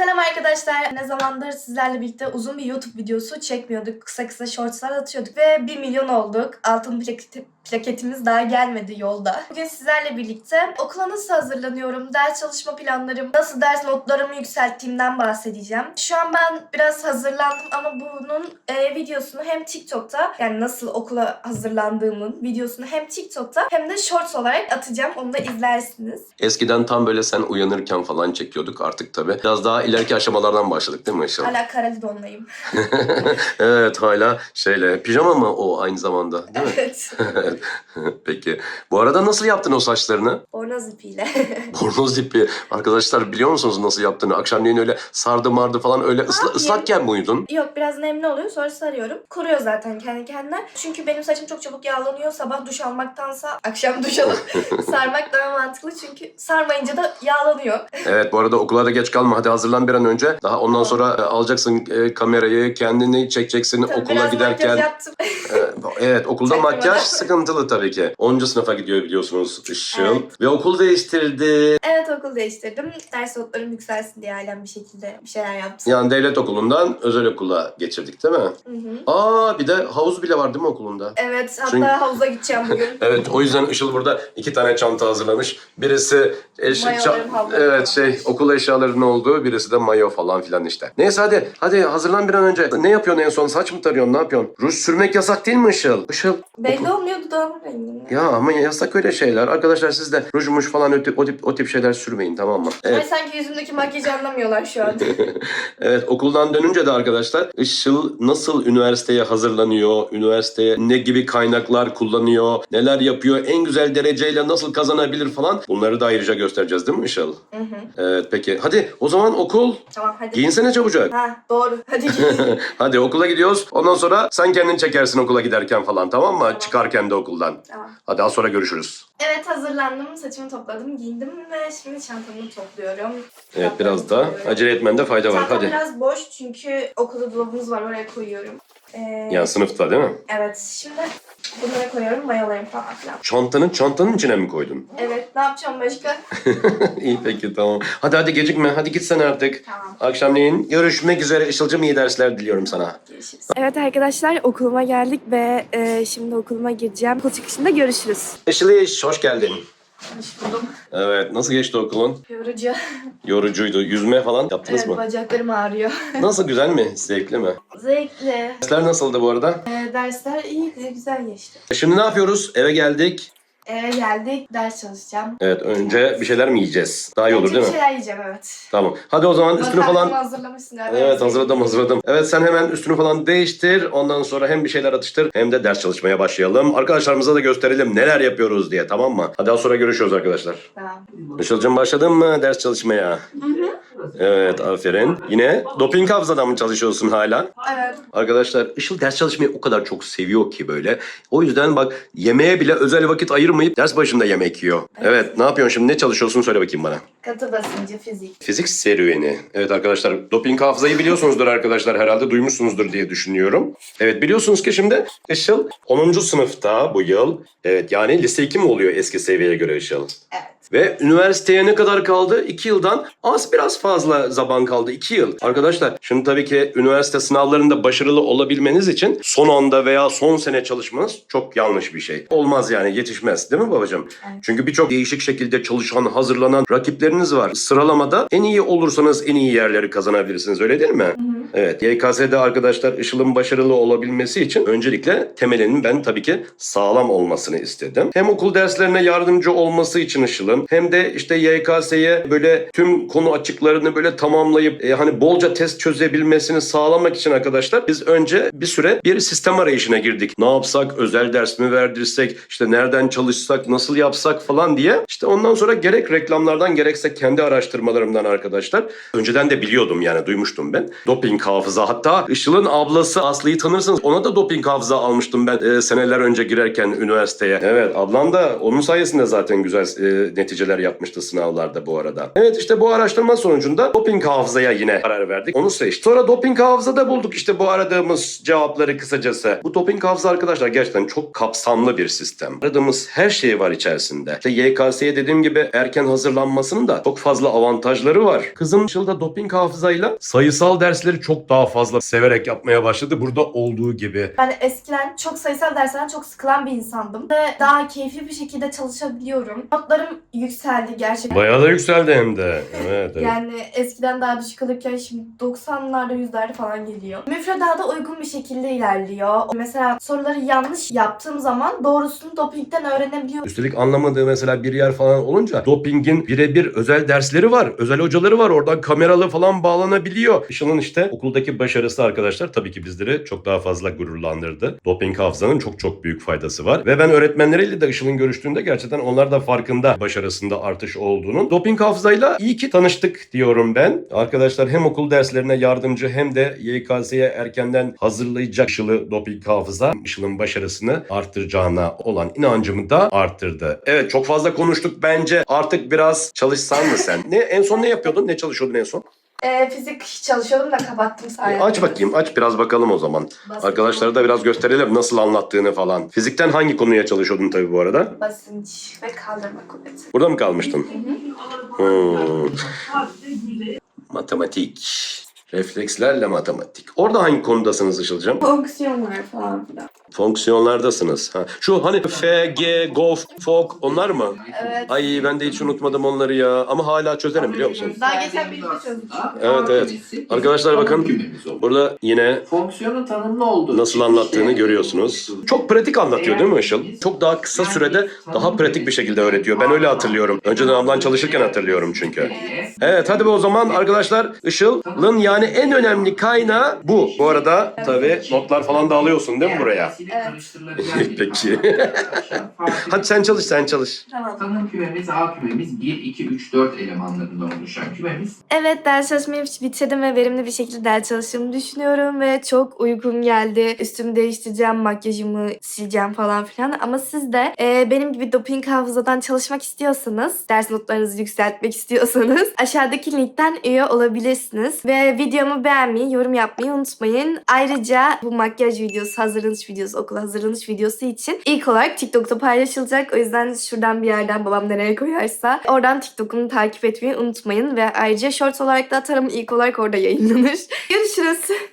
Selam arkadaşlar. Ne zamandır sizlerle birlikte uzun bir YouTube videosu çekmiyorduk. Kısa kısa shortslar atıyorduk ve 1 milyon olduk. Altın plaketi- plaketimiz daha gelmedi yolda. Bugün sizlerle birlikte okula nasıl hazırlanıyorum, ders çalışma planlarım, nasıl ders notlarımı yükselttiğimden bahsedeceğim. Şu an ben biraz hazırlandım ama bunun e, videosunu hem TikTok'ta yani nasıl okula hazırlandığımın videosunu hem TikTok'ta hem de shorts olarak atacağım. Onu da izlersiniz. Eskiden tam böyle sen uyanırken falan çekiyorduk artık tabii. Biraz daha ileriki aşamalardan başladık değil mi Işıl? Hala karali donlayım. evet hala şeyle. Pijama mı o aynı zamanda değil mi? evet. Peki. Bu arada nasıl yaptın o saçlarını? Bornoz ipiyle. Bornoz ipi. Arkadaşlar biliyor musunuz nasıl yaptığını? Akşamleyin öyle sardı mardı falan öyle ısla, ıslakken mi uyudun? Yok biraz nemli oluyor sonra sarıyorum. Kuruyor zaten kendi kendine. Çünkü benim saçım çok çabuk yağlanıyor. Sabah duş almaktansa akşam duş alıp sarmak daha mantıklı. Çünkü sarmayınca da yağlanıyor. Evet bu arada okula da geç kalma. Hadi hazırlan bir an önce. Daha ondan sonra e, alacaksın e, kamerayı, kendini çekeceksin Tabii okula biraz giderken. makyaj yaptım. E, evet okulda Çekmeden. makyaj sıkıntılı tabii ki. 10. sınıfa gidiyor biliyorsunuz Işıl. Evet. Ve okul değiştirdi. evet okul değiştirdim. Ders notlarım yükselsin diye ailem bir şekilde bir şeyler yaptı. Yani devlet okulundan özel okula geçirdik değil mi? Hı hı. Aa bir de havuz bile var değil mi okulunda? Evet hatta Çünkü- havuza gideceğim bugün. Evet o yüzden Işıl burada iki tane çanta hazırlamış. Birisi eş- ça- evet şey okul eşyalarının olduğu birisi de mayo falan filan işte. Neyse hadi hadi hazırlan bir an önce. Ne yapıyorsun en son saç mı tarıyorsun ne yapıyorsun? Ruj sürmek yasak değil mi Işıl? Işıl. Belli olmuyor dudağımın rengini. Ya ama yasak öyle şeyler. Arkadaşlar siz de rujmuş falan o tip, o tip, o tip şeyler sürmeyin tamam mı? Ay Evet. sanki yüzümdeki makyajı anlamıyorlar şu an. Evet okuldan dönünce de arkadaşlar Işıl nasıl üniversiteye hazırlanıyor, üniversiteye ne gibi kaynaklar kullanıyor, neler yapıyor, en güzel dereceyle nasıl kazanabilir falan bunları da ayrıca göstereceğiz değil mi Işıl? Hı hı. Evet peki hadi o zaman okul tamam hadi. giyinsene çabucak. Ha doğru. Hadi giyin. hadi okula gidiyoruz ondan sonra sen kendin çekersin okula giderken falan tamam mı? Tamam. Çıkarken de okuldan. tamam. Hadi daha sonra görüşürüz. Evet hazırlandım, saçımı topladım, giyindim ve şimdi çantamı topluyorum. Evet biraz da acele etmende fayda var Çantam hadi. biraz boş çünkü okulda dolabımız var oraya koyuyorum. Ee, Yani sınıfta değil mi? Evet şimdi bunlara koyuyorum mayolarım falan filan. Çantanın çantanın içine mi koydun? Evet ne yapacağım başka? İyi peki tamam. Hadi hadi gecikme. Hadi git sen artık. Tamam. Akşamleyin görüşmek üzere. Işıl'cım iyi dersler diliyorum sana. Görüşürüz. Evet arkadaşlar okuluma geldik ve e, şimdi okuluma gireceğim. Okul çıkışında görüşürüz. Işıl iş, hoş geldin. Hoş buldum. Evet, nasıl geçti okulun? Yorucu. Yorucuydu. Yüzme falan yaptınız Evet mı? bacaklarım ağrıyor. Nasıl, güzel mi? Zevkli mi? Zevkli. Dersler nasıldı bu arada? Ee, dersler iyiydi, güzel geçti. Şimdi ne yapıyoruz? Eve geldik. Eve geldik, ders çalışacağım. Evet, önce bir şeyler mi yiyeceğiz? Daha iyi olur Önce değil bir mi? şeyler yiyeceğim evet. Tamam. Hadi o zaman üstünü Makarnamı falan... hazırlamışsın galiba. Evet hazırladım hazırladım. Evet sen hemen üstünü falan değiştir. Ondan sonra hem bir şeyler atıştır hem de ders çalışmaya başlayalım. Arkadaşlarımıza da gösterelim neler yapıyoruz diye tamam mı? Hadi daha sonra görüşürüz arkadaşlar. Tamam. Işıl'cığım başladın mı ders çalışmaya? Evet aferin. Yine doping hafızadan mı çalışıyorsun hala? Evet. Arkadaşlar Işıl ders çalışmayı o kadar çok seviyor ki böyle. O yüzden bak yemeğe bile özel vakit ayırmayıp ders başında yemek yiyor. Evet ne yapıyorsun şimdi ne çalışıyorsun söyle bakayım bana. Katı basıncı, fizik. Fizik serüveni. Evet arkadaşlar doping hafızayı biliyorsunuzdur arkadaşlar herhalde duymuşsunuzdur diye düşünüyorum. Evet biliyorsunuz ki şimdi Işıl 10. sınıfta bu yıl. Evet yani lise 2 mi oluyor eski seviyeye göre Işıl? Evet. Ve üniversiteye ne kadar kaldı? 2 yıldan az biraz fazla zaman kaldı. 2 yıl. Arkadaşlar şimdi tabii ki üniversite sınavlarında başarılı olabilmeniz için son anda veya son sene çalışmanız çok yanlış bir şey. Olmaz yani yetişmez değil mi babacığım? Evet. Çünkü birçok değişik şekilde çalışan, hazırlanan rakipleriniz var. Sıralamada en iyi olursanız en iyi yerleri kazanabilirsiniz öyle değil mi? Evet. YKS'de arkadaşlar Işıl'ın başarılı olabilmesi için öncelikle temelinin ben tabii ki sağlam olmasını istedim. Hem okul derslerine yardımcı olması için Işıl'ın hem de işte YKS'ye böyle tüm konu açıklarını böyle tamamlayıp e, hani bolca test çözebilmesini sağlamak için arkadaşlar biz önce bir süre bir sistem arayışına girdik. Ne yapsak, özel ders mi verdirsek, işte nereden çalışsak, nasıl yapsak falan diye. İşte ondan sonra gerek reklamlardan gerekse kendi araştırmalarımdan arkadaşlar. Önceden de biliyordum yani duymuştum ben. Doping doping hafıza. Hatta Işıl'ın ablası Aslı'yı tanırsınız. Ona da doping hafıza almıştım ben e, seneler önce girerken üniversiteye. Evet ablam da onun sayesinde zaten güzel e, neticeler yapmıştı sınavlarda bu arada. Evet işte bu araştırma sonucunda doping hafızaya yine karar verdik. Onu seçtik. Sonra doping hafızada bulduk işte bu aradığımız cevapları kısacası. Bu doping hafıza arkadaşlar gerçekten çok kapsamlı bir sistem. Aradığımız her şey var içerisinde. İşte YKS'ye dediğim gibi erken hazırlanmasının da çok fazla avantajları var. Kızım Işıl'da doping hafızayla sayısal dersleri çok daha fazla severek yapmaya başladı. Burada olduğu gibi. Ben eskiden çok sayısal derslerden çok sıkılan bir insandım. Ve daha keyifli bir şekilde çalışabiliyorum. Notlarım yükseldi gerçekten. Bayağı da yükseldi hem de. Evet, evet. Yani eskiden daha düşük alırken şimdi 90'larda yüzlerde falan geliyor. Müfredata uygun bir şekilde ilerliyor. Mesela soruları yanlış yaptığım zaman doğrusunu dopingten öğrenebiliyorum. Üstelik anlamadığı mesela bir yer falan olunca dopingin birebir özel dersleri var. Özel hocaları var. Oradan kameralı falan bağlanabiliyor. Işıl'ın işte okuldaki başarısı arkadaşlar tabii ki bizleri çok daha fazla gururlandırdı. Doping hafızanın çok çok büyük faydası var. Ve ben öğretmenleriyle de Işıl'ın görüştüğümde gerçekten onlar da farkında başarısında artış olduğunun. Doping hafızayla iyi ki tanıştık diyorum ben. Arkadaşlar hem okul derslerine yardımcı hem de YKS'ye erkenden hazırlayacak Işıl'ı doping hafıza Işıl'ın başarısını arttıracağına olan inancımı da arttırdı. Evet çok fazla konuştuk bence artık biraz çalışsan mı sen? Ne en son ne yapıyordun? Ne çalışıyordun en son? Ee, fizik çalışıyordum da kapattım sayende. Aç bakayım aç biraz bakalım o zaman. Basınç. Arkadaşlara da biraz gösterelim nasıl anlattığını falan. Fizikten hangi konuya çalışıyordun tabii bu arada? Basınç ve kaldırma kuvveti. Burada mı kalmıştın? Hmm. Matematik. Reflekslerle matematik. Orada hangi konudasınız Işıl'cığım? Fonksiyonlar falan filan. Fonksiyonlardasınız. Ha. Şu hani F, G, GOF, FOK onlar mı? Evet. Ay ben de hiç unutmadım onları ya. Ama hala çözerim biliyor musun? Daha geçen birlikte çözdük. Evet, evet. Arkadaşlar bakın. Burada yine Fonksiyonun tanımlı olduğu nasıl anlattığını görüyorsunuz. Çok pratik anlatıyor değil mi Işıl? Çok daha kısa sürede daha pratik bir şekilde öğretiyor. Ben öyle hatırlıyorum. Önceden ablan çalışırken hatırlıyorum çünkü. Evet hadi be o zaman arkadaşlar Işıl'ın yani en önemli kaynağı bu. Bu arada tabii notlar falan da alıyorsun değil mi buraya? Peki. Hadi sen çalış sen çalış. Tamam. Tanım kümemiz A kümemiz 1, 2, 3, 4 elemanlarından oluşan kümemiz. Evet ders çalışmayı bitirdim ve verimli bir şekilde ders çalıştığımı düşünüyorum ve çok uykum geldi. Üstümü değiştireceğim, makyajımı sileceğim falan filan. Ama siz de e, benim gibi doping hafızadan çalışmak istiyorsanız, ders notlarınızı yükseltmek istiyorsanız aşağıdaki linkten üye olabilirsiniz. Ve videomu beğenmeyi, yorum yapmayı unutmayın. Ayrıca bu makyaj videosu, hazırlanış videosu, okul hazırlanış videosu için ilk olarak TikTok'ta paylaşılacak. O yüzden şuradan bir yerden babam nereye koyarsa oradan TikTok'umu takip etmeyi unutmayın. Ve ayrıca shorts olarak da atarım ilk olarak orada yayınlanır. Görüşürüz.